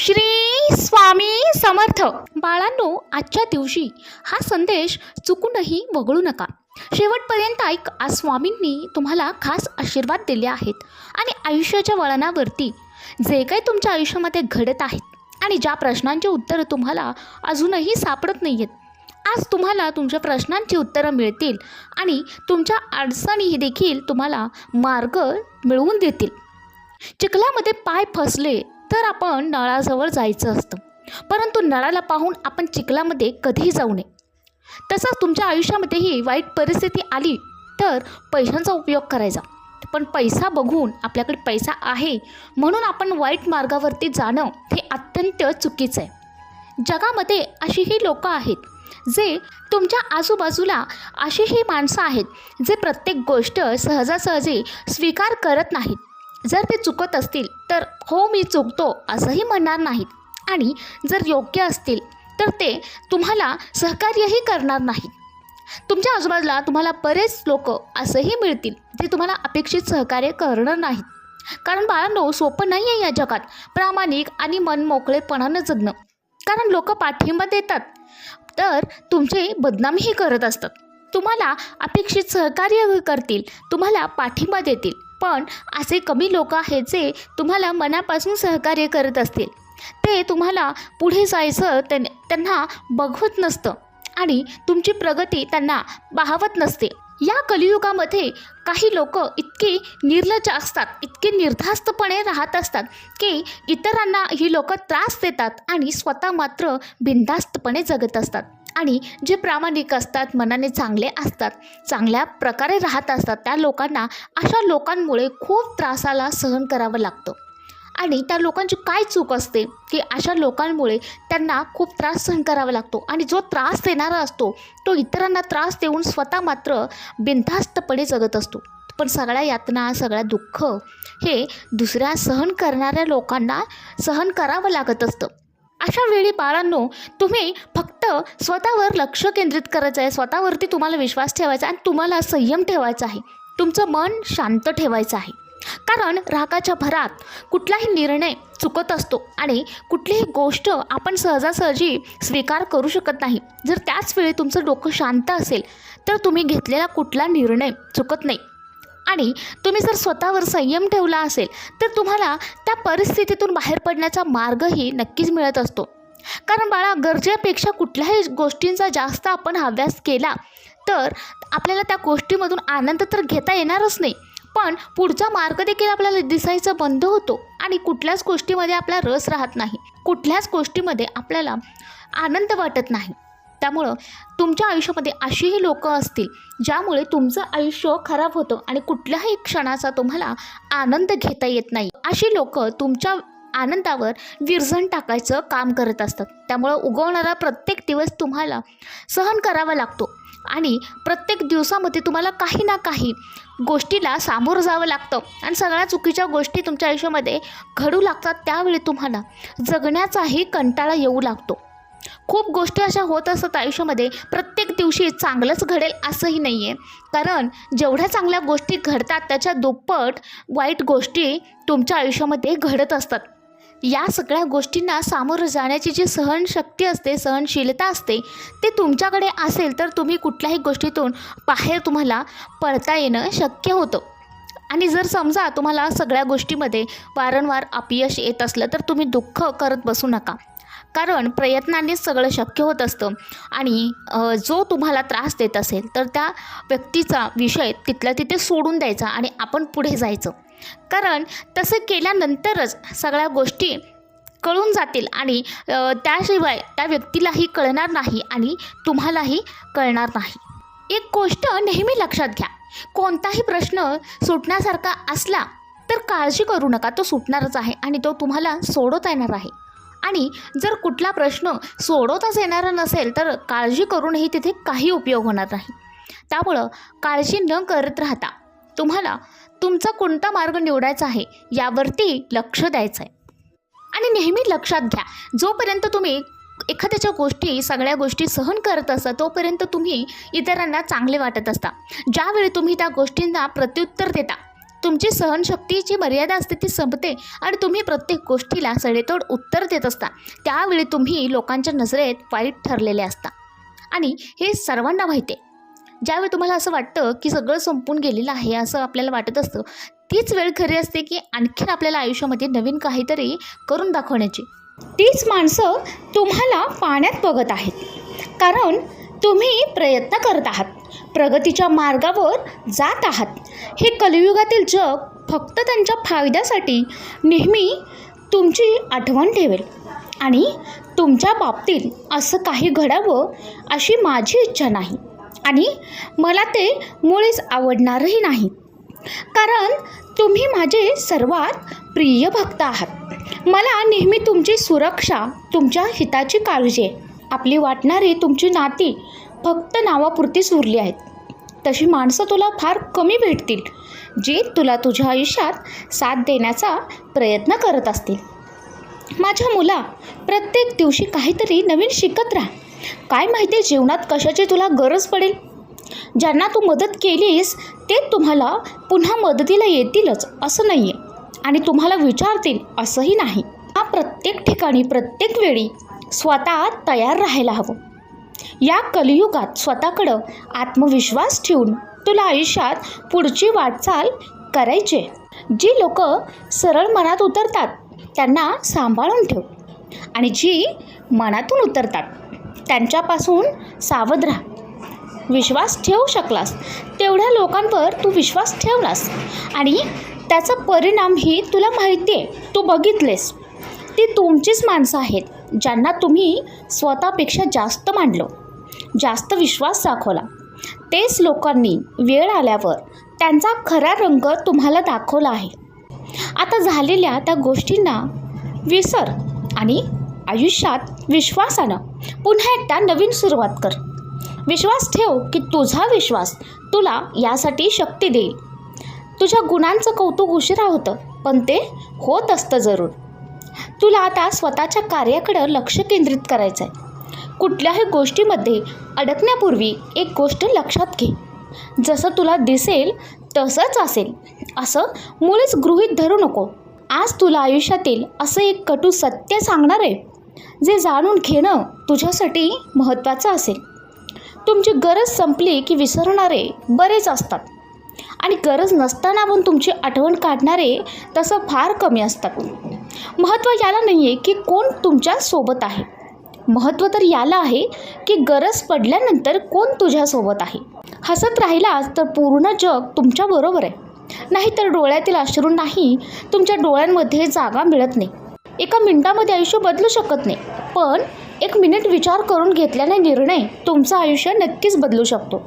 श्री स्वामी समर्थ. बाळांनो आजच्या दिवशी हा संदेश चुकूनही वगळू नका. शेवटपर्यंत ऐक आज स्वामींनी तुम्हाला खास आशीर्वाद दिले आहेत आणि आयुष्याच्या वळणावरती जे काही तुमच्या आयुष्यामध्ये घडत आहेत आणि ज्या प्रश्नांची उत्तरं तुम्हाला अजूनही सापडत नाही आहेत आज तुम्हाला तुमच्या प्रश्नांची उत्तरं मिळतील आणि तुमच्या अडचणी देखील तुम्हाला मार्ग मिळवून देतील. चिखलामध्ये पाय फसले तर आपण नळाजवळ जायचं असतं. परंतु नळाला पाहून आपण चिखलामध्ये कधीही जाऊ नये. तसंच तुमच्या आयुष्यामध्येही वाईट परिस्थिती आली तर पैशांचा उपयोग करायचा. पण पैसा बघून आपल्याकडे पैसा आहे म्हणून आपण वाईट मार्गावरती जाणं हे अत्यंत चुकीचं आहे. जगामध्ये अशीही लोकं आहेत जे तुमच्या आजूबाजूला अशीही माणसं आहेत जे प्रत्येक गोष्ट सहजासहजी स्वीकार करत नाहीत. जर ते चुकत असतील तर हो मी चुकतो असंही म्हणणार नाहीत. आणि जर योग्य असतील तर ते तुम्हाला सहकार्यही करणार नाहीत. तुमच्या आजूबाजूला तुम्हाला बरेच लोक असंही मिळतील जे तुम्हाला अपेक्षित सहकार्य करणार नाहीत. कारण बाळांनो सोपं नाही आहे या जगात प्रामाणिक आणि मन मोकळेपणानं जगणं. कारण लोक पाठिंबा देतात तर तुमचे बदनामीही करत असतात. तुम्हाला अपेक्षित सहकार्य करतील तुम्हाला पाठिंबा देतील. पण असे कमी लोक आहेत जे तुम्हाला मनापासून सहकार्य करत असतील. ते तुम्हाला पुढे जायचं त्यां त्यांना बघवत नसतं आणि तुमची प्रगती त्यांना पाहवत नसते. या कलियुगामध्ये काही लोक इतके निर्लज असतात इतके निर्धास्तपणे राहत असतात की इतरांना ही लोक त्रास देतात आणि स्वतः मात्र बिनधास्तपणे जगत असतात. आणि जे प्रामाणिक असतात मनाने चांगले असतात चांगल्या प्रकारे राहत असतात त्या लोकांना अशा लोकांमुळे खूप त्रासाला सहन करावं लागतं. आणि त्या लोकांची काय चूक असते की अशा लोकांमुळे त्यांना खूप त्रास सहन करावा लागतो. आणि जो त्रास देणारा असतो तो इतरांना त्रास देऊन स्वतः मात्र बिनधास्तपणे जगत असतो. पण सगळ्या यातना सगळ्या दुःख हे दुसऱ्या सहन करणाऱ्या लोकांना सहन करावं लागत असतं. अशा वेळी बाळांनो तुम्ही फक्त स्वतःवर लक्ष केंद्रित करायचं आहे स्वतःवरती तुम्हाला विश्वास ठेवायचा आहे आणि तुम्हाला संयम ठेवायचा आहे. तुमचं मन शांत ठेवायचं आहे. कारण रागाच्या भरात कुठलाही निर्णय चुकत असतो आणि कुठलीही गोष्ट आपण सहजासहजी स्वीकार करू शकत नाही. जर त्याच वेळी तुमचं डोकं शांत असेल तर तुम्ही घेतलेला कुठला निर्णय चुकत नाही. आणि तुम्ही जर स्वतःवर संयम ठेवला असेल तर तुम्हाला त्या परिस्थितीतून बाहेर पडण्याचा मार्गही नक्कीच मिळत असतो. कारण बाळा गरजेपेक्षा कुठल्याही गोष्टींचा जास्त आपण अभ्यास केला तर आपल्याला त्या गोष्टीमधून आनंद तर घेता येणारच नाही. पण पुढचा मार्ग देखील आपल्याला दिसायचा बंद होतो आणि कुठल्याच गोष्टीमध्ये आपला रस राहत नाही. कुठल्याच गोष्टीमध्ये आपल्याला आनंद वाटत नाही. त्यामुळं तुमच्या आयुष्यामध्ये अशीही लोकं असतील ज्यामुळे तुमचं आयुष्य खराब होतं आणि कुठल्याही क्षणाचा तुम्हाला आनंद घेता येत नाही. अशी लोकं तुमच्या आनंदावर विरजण टाकायचं काम करत असतात. त्यामुळं उगवणारा प्रत्येक दिवस तुम्हाला सहन करावा लागतो आणि प्रत्येक दिवसामध्ये तुम्हाला काही ना काही गोष्टीला सामोरं जावं लागतं आणि सगळ्या चुकीच्या गोष्टी तुमच्या आयुष्यामध्ये घडू लागतात त्यावेळी तुम्हाला जगण्याचाही कंटाळा येऊ लागतो. खूप गोष्टी अशा होत असतात आयुष्यामध्ये प्रत्येक दिवशी चांगलंच घडेल असंही नाही आहे कारण जेवढ्या चांगल्या गोष्टी घडतात त्याच्या दुप्पट वाईट गोष्टी तुमच्या आयुष्यामध्ये घडत असतात. या सगळ्या गोष्टींना सामोरं जाण्याची जी सहनशक्ती असते सहनशीलता असते ते तुमच्याकडे असेल तर तुम्ही कुठल्याही गोष्टीतून बाहेर तुम्हाला पळता येणं शक्य होतं. आणि जर समजा तुम्हाला सगळ्या गोष्टीमध्ये वारंवार अपयश येत असलं तर तुम्ही दुःख करत बसू नका. कारण प्रयत्नानेच सगळं शक्य होत असतं. आणि जो तुम्हाला त्रास देत असेल तर त्या व्यक्तीचा विषय तिथल्या तिथे सोडून द्यायचा आणि आपण पुढे जायचं. कारण तसं केल्यानंतरच सगळ्या गोष्टी कळून जातील आणि त्याशिवाय त्या व्यक्तीलाही कळणार नाही आणि तुम्हालाही कळणार नाही. एक गोष्ट नेहमी लक्षात घ्या. कोणताही प्रश्न सुटण्यासारखा असला तर काळजी करू नका. तो सुटणारच आहे आणि तो तुम्हाला सोडवता येणार आहे. आणि जर कुठला प्रश्न सोडवताच येणारा नसेल तर काळजी करूनही तिथे काही उपयोग होणार नाही. त्यामुळं काळजी न करत राहता तुम्हाला तुमचा कोणता मार्ग निवडायचा आहे यावरती लक्ष द्यायचं आहे आणि नेहमी लक्षात घ्या जोपर्यंत तुम्ही एखाद्याच्या गोष्टी सगळ्या गोष्टी सहन करत असता तोपर्यंत तुम्ही इतरांना चांगले वाटत असता. ज्यावेळी तुम्ही त्या गोष्टींना प्रत्युत्तर देता तुमची सहनशक्तीची मर्यादा असते ती संपते आणि तुम्ही प्रत्येक गोष्टीला सडेतोड उत्तर देत असता. त्यावेळी तुम्ही लोकांच्या नजरेत वाईट ठरलेले असता. आणि हे सर्वांना माहिती आहे. ज्यावेळी तुम्हाला असं वाटतं की सगळं संपून गेलेलं आहे असं आपल्याला वाटत असतं तीच वेळ खरी असते की आणखीन आपल्याला आयुष्यामध्ये नवीन काहीतरी करून दाखवण्याची. तीच माणसं तुम्हाला पाण्यात बघत आहेत. कारण तुम्ही प्रयत्न करत आहात. प्रगतीच्या मार्गावर जात आहात. हे कलियुगातील जग फक्त त्यांच्या फायद्यासाठी नेहमी तुमची आठवण ठेवेल. आणि तुमच्या बाबतीत असं काही घडावं अशी माझी इच्छा नाही. आणि मला ते मुळीच आवडणारही नाही. कारण तुम्ही माझे सर्वात प्रिय भक्त आहात. मला नेहमी तुमची सुरक्षा तुमच्या हिताची काळजी आहे. आपली वाटणारी तुमची नाती फक्त नावापुरतीच उरली आहेत. तशी माणसं तुला फार कमी भेटतील जी तुला तुझ्या आयुष्यात साथ देण्याचा प्रयत्न करत असतील. माझ्या मुला प्रत्येक दिवशी काहीतरी नवीन शिकत राहा. काय माहिती जीवनात कशाची तुला गरज पडेल? ज्यांना तू मदत केलीस ते तुम्हाला पुन्हा मदतीला येतीलच असं नाही आहे आणि तुम्हाला विचारतील असंही नाही. हा प्रत्येक ठिकाणी प्रत्येक वेळी स्वतः तयार राहायला हवं. या कलियुगात स्वतःकडं आत्मविश्वास ठेवून तुला आयुष्यात पुढची वाटचाल करायची जी लोक सरळ मनात उतरतात त्यांना सांभाळून ठेव. आणि जी मनातून उतरतात त्यांच्यापासून सावध राहा. विश्वास ठेवू शकलास तेवढ्या लोकांवर तू विश्वास ठेवलास. आणि त्याचा परिणामही तुला माहिती आहे तू बघितलेस. ती तुमचीच माणसं आहेत. ज्यांना तुम्ही स्वतःपेक्षा जास्त मांडलं जास्त विश्वास दाखवला तेच लोकांनी वेळ आल्यावर त्यांचा खरा रंग तुम्हाला दाखवला आहे. आता झालेल्या त्या गोष्टींना विसर आणि आयुष्यात विश्वासानं पुन्हा एकदा नवीन सुरुवात कर. विश्वास ठेव की तुझा विश्वास तुला यासाठी शक्ती देईल. तुझ्या गुणांचं कौतुक उशिरा होतं पण ते होत असतं जरूर. तुला आता स्वतःच्या कार्याकडं लक्ष केंद्रित करायचं आहे कुठल्याही गोष्टीमध्ये अडकण्यापूर्वी एक गोष्ट लक्षात घे. जसं तुला दिसेल तसंच असेल. असं मुळीच गृहीत धरू नको. आज तुला आयुष्यातील असं एक कटू सत्य सांगणार आहे जे जाणून घेणं तुझ्यासाठी महत्त्वाचं असेल. तुमची गरज संपली की विसरणारे बरेच असतात. आणि गरज नसताना पण तुमची आठवण काढणारे तसं फार कमी असतात. महत्त्व याला नाही आहे की कोण तुमच्यासोबत आहे. महत्त्व तर याला आहे की गरज पडल्यानंतर कोण तुझ्यासोबत आहे. हसत राहिलास तर पूर्ण जग तुमच्याबरोबर आहे. नाहीतर डोळ्यातील अश्रू नाही तुमच्या डोळ्यांमध्ये जागा मिळत नाही. एका मिनिटामध्ये आयुष्य बदलू शकत नाही. पण एक मिनिट विचार करून घेतल्याने निर्णय तुमचं आयुष्य नक्कीच बदलू शकतो.